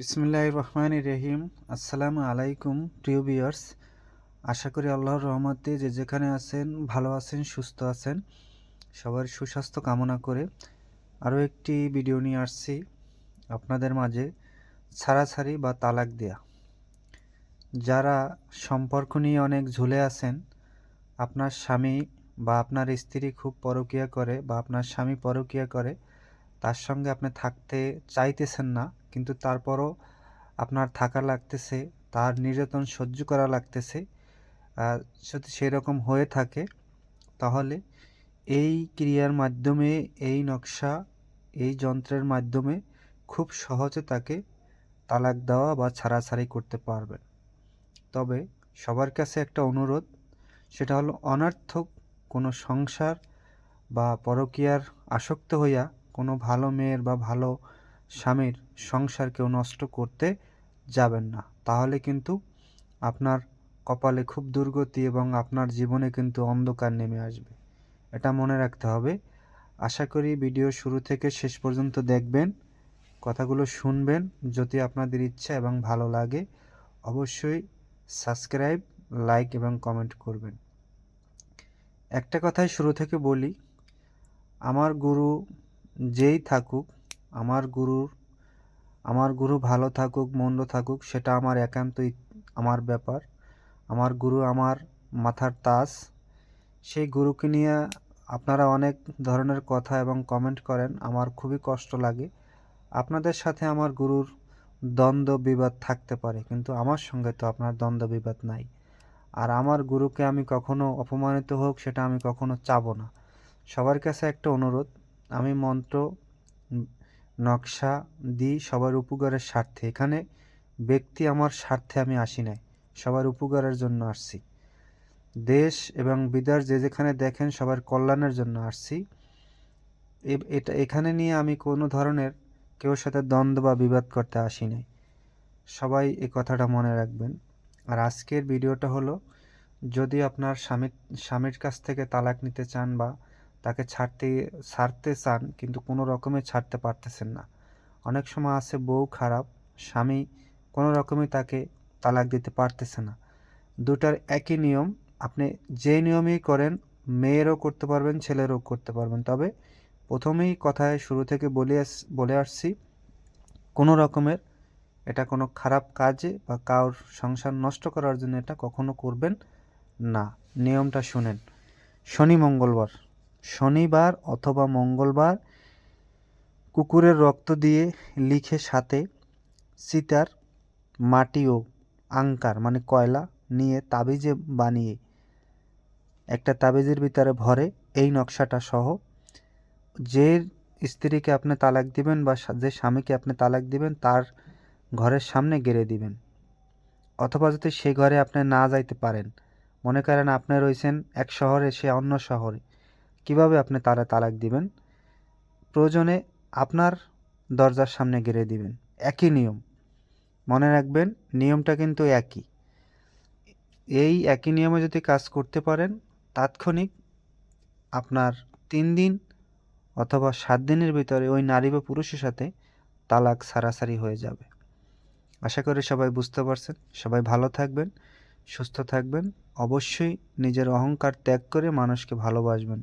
বিসমুল্লাহ রহমান রহিম। আসসালামু আলাইকুম, প্রিয় বিয়ার্স আশা করি আল্লাহর রহমতে যে যেখানে আছেন, ভালো আছেন, সুস্থ আছেন, সবার সুস্বাস্থ্য কামনা করে আরও একটি ভিডিও নিয়ে আসছি আপনাদের মাঝে ছাড়াছাড়ি বা তালাক দেয়া। যারা সম্পর্ক নিয়ে অনেক ঝুলে আছেন, আপনার স্বামী বা আপনার স্ত্রী খুব পরকীয়া করে বা আপনার স্বামী পরকীয়া করে, তার সঙ্গে আপনি থাকতে চাইতেছেন না কিন্তু তারপরও আপনার থাকা লাগতেছে, তার নির্যাতন সহ্য করা লাগতেছে যদি সেরকম হয়ে থাকে, তাহলে এই ক্রিয়ার মাধ্যমে, এই নকশা, এই যন্ত্রের মাধ্যমে খুব সহজে তাকে তালাক দেওয়া বা ছাড়াছাড়ি করতে পারবেন। তবে সবার কাছে একটা অনুরোধ, সেটা হলো অনার্থক কোনো সংসার বা পরকীয়ার আসক্ত হইয়া কোনো ভালো মেয়ের বা ভালো স্বামীর সংসার কেউ নষ্ট করতে যাবেন না। তাহলে কিন্তু আপনার কপালে খুব দুর্গতি এবং আপনার জীবনে কিন্তু অন্ধকার নেমে আসবে। এটা মনে রাখতে হবে। আশা করি ভিডিও শুরু থেকে শেষ পর্যন্ত দেখবেন, কথাগুলো শুনবেন, যদি আপনাদের ইচ্ছা এবং ভালো লাগে অবশ্যই সাবস্ক্রাইব, লাইক এবং কমেন্ট করবেন। একটা কথাই শুরু থেকে বলি, আমার গুরু যেই থাকুক আমার গুরুর আমার গুরু ভালো থাকুক, মন্দ থাকুক, সেটা আমার একান্তই আমার ব্যাপার। আমার গুরু আমার মাথার তাস। সেই গুরুকে নিয়ে আপনারা অনেক ধরনের কথা এবং কমেন্ট করেন, আমার খুবই কষ্ট লাগে। আপনাদের সাথে আমার গুরুর দ্বন্দ্ব বিবাদ থাকতে পারে, কিন্তু আমার সঙ্গে তো আপনার দ্বন্দ্ব বিবাদ নাই। আর আমার গুরুকে আমি কখনো অপমানিত হোক, সেটা আমি কখনো চাবো না। সবার কাছে একটা অনুরোধ, আমি মন্ত্র নকশা দিই সবার উপকারের স্বার্থে। এখানে ব্যক্তি আমার স্বার্থে আমি আসি নাই, সবার উপকারের জন্য আসছি। দেশ এবং বিদেশ যে যেখানে দেখেন সবার কল্যাণের জন্য আসছি। এটা, এখানে নিয়ে আমি কোনো ধরনের কেউ সাথে দ্বন্দ্ব বা বিবাদ করতে আসি নাই। সবাই এ কথাটা মনে রাখবেন। আর আজকের ভিডিওটা হলো, যদি আপনার স্বামীর স্বামীর কাছ থেকে তালাক নিতে চান বা তাকে ছাড়তে ছাড়তে চান কিন্তু কোনো রকমে ছাড়তে পারতেছেন না। অনেক সময় আছে বউ খারাপ, স্বামী কোনো রকমে তাকে তালাক দিতে পারতেছে না। দুটার একই নিয়ম, আপনি যে নিয়মেই করেন, মেয়েরও করতে পারবেন, ছেলেরও করতে পারবেন। তবে প্রথমেই কথায় শুরু থেকে বলে বলে আসছি, কোনো রকমের এটা কোনো খারাপ কাজে বা কারোর সংসার নষ্ট করার জন্য এটা কখনো করবেন না। নিয়মটা শুনেন। শনি মঙ্গলবার। শনিবার অথবা মঙ্গলবার কুকুরের রক্ত দিয়ে লিখে সাথে সিতার মাটি ও আঙ্কার মানে কয়লা নিয়ে তাবিজে বানিয়ে একটা তাবিজের ভিতরে ভরে এই নকশাটা সহ যে স্ত্রীকে আপনি তালাক দিবেন বা যে স্বামীকে আপনি তালাক দিবেন তার ঘরের সামনে গেড়ে দিবেন। অথবা যদি সেই ঘরে আপনি না যাইতে পারেন, মনে করেন আপনি রয়েছেন এক শহরে, সে অন্য শহরে কীভাবে আপনি তারা তালাক দিবেন? প্রয়োজনে আপনার দরজার সামনে গেড়ে দিবেন। একই নিয়ম। মনে রাখবেন, নিয়মটা কিন্তু একই। এই একই নিয়মে যদি কাজ করতে পারেন, তাৎক্ষণিক আপনার তিন দিন অথবা সাত দিনের ভিতরে ওই নারী বা পুরুষের সাথে তালাক সারাসারি হয়ে যাবে। আশা করি সবাই বুঝতে পারছেন। সবাই ভালো থাকবেন, সুস্থ থাকবেন। অবশ্যই নিজের অহংকার ত্যাগ করে মানুষকে ভালোবাসবেন।